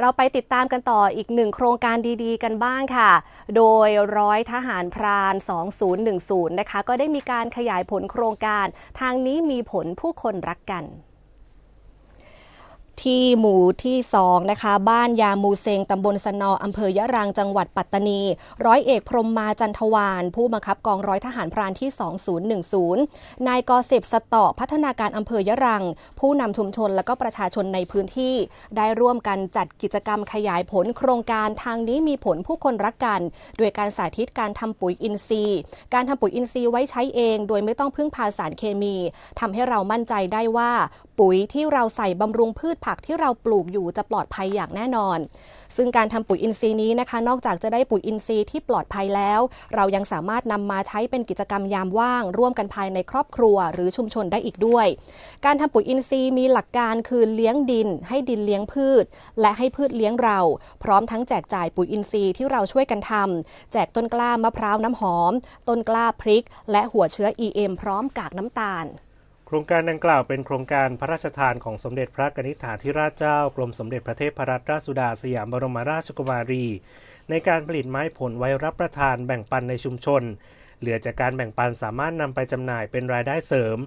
เราไปติดตามกันต่ออีกหนึ่งโครงการดีๆ กันบ้างค่ะ โดยร้อยทหารพราน 2010 นะคะ ก็ได้มีการขยายผลโครงการ ทางนี้มีผลผู้คนรักกัน ที่หมู่ที่2นะคะ บ้านยามูเซงตำบลสนออำเภอยะรังจังหวัดปัตตานี ร้อยเอกพรมมาจันทวาน ผู้บังคับกองร้อยทหารพรานที่ 2010 นายกอเสพสตอพัฒนาการอำเภอยะรัง ผู้นำชุมชนและก็ประชาชนในพื้นที่ ได้ร่วมกันจัดกิจกรรมขยายผลโครงการทางนี้มีผลผู้คนรักกัน โดยการสาธิตการทำปุ๋ยอินทรีย์ การทำปุ๋ยอินทรีย์ไว้ใช้เอง โดยไม่ต้องพึ่งพาสารเคมีทำให้เรามั่นใจได้ว่า ปุ๋ยที่เราใส่บำรุงพืชผักที่เราปลูกอยู่จะปลอดภัยอย่างแน่นอน ซึ่งการทำปุ๋ยอินทรีย์นี้นะคะ นอกจากจะได้ปุ๋ยอินทรีย์ที่ปลอดภัยแล้ว เรายังสามารถนำมาใช้เป็นกิจกรรมยามว่าง ร่วมกันภายในครอบครัวหรือชุมชนได้อีกด้วย การทำปุ๋ยอินทรีย์มีหลักการคือเลี้ยงดิน ให้ดินเลี้ยงพืช และให้พืชเลี้ยงเรา พร้อมทั้งแจกจ่ายปุ๋ยอินทรีย์ที่เราช่วยกันทำแจกต้นกล้ามะพร้าวน้ำหอม ต้นกล้าพริก และหัวเชื้อ EM พร้อมกากน้ำตาล โครงการดังกล่าวเป็นโครงการพระราชทานของสมเด็จพระนิษฐาธิราชเจ้ากรมสมเด็จพระเทพรัตนราชสุดาสยามบรมราชกุมารี ในการผลิตไม้ผลไว้รับประทานแบ่งปันในชุมชน เหลือจากการแบ่งปันสามารถนำไปจำหน่ายเป็นรายได้เสริม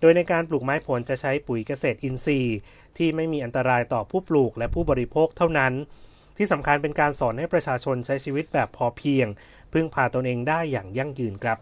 โดยในการปลูกไม้ผลจะใช้ปุ๋ยเกษตรอินทรีย์ ที่ไม่มีอันตรายต่อผู้ปลูกและผู้บริโภคเท่านั้น ที่สำคัญเป็นการสอนให้ประชาชนใช้ชีวิตแบบพอเพียง พึ่งพาตนเองได้อย่างยั่งยืนครับ